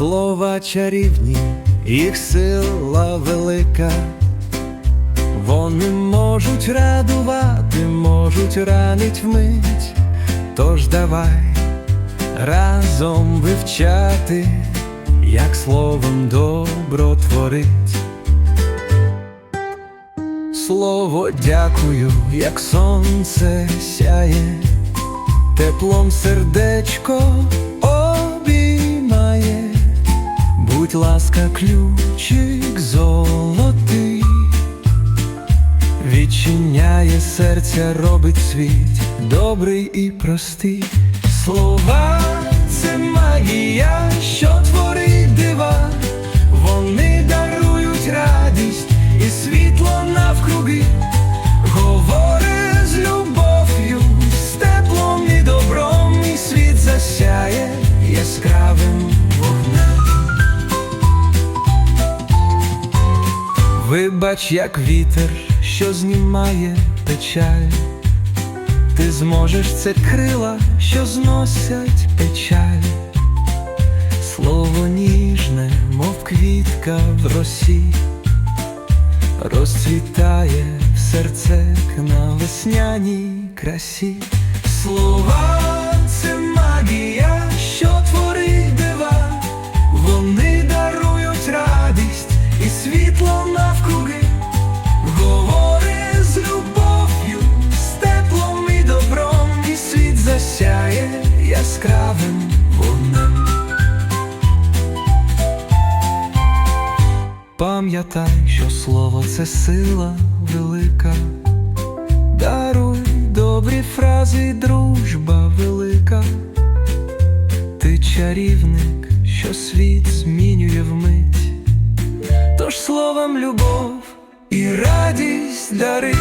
Слова чарівні, їх сила велика, вони можуть радувати, можуть ранить вмить, тож давай разом вивчати, як словом добро творить. Слово дякую, як сонце сяє, теплом сердечко обіймає, будь ласка, ключик золотий, відчиняє серця, робить світ добрий і простий. Слова Вибач, як вітер, що знімає печаль. Ти зможеш це крила, що зносять печаль. Слово ніжне, мов квітка в росі, розцвітає в серцек на весняній красі. Слова яскравим вогнем. Пам'ятай, що слово це сила велика, даруй добрі фрази, дружба велика. Ти чарівник, що світ змінює вмить, тож словом любов і радість дари.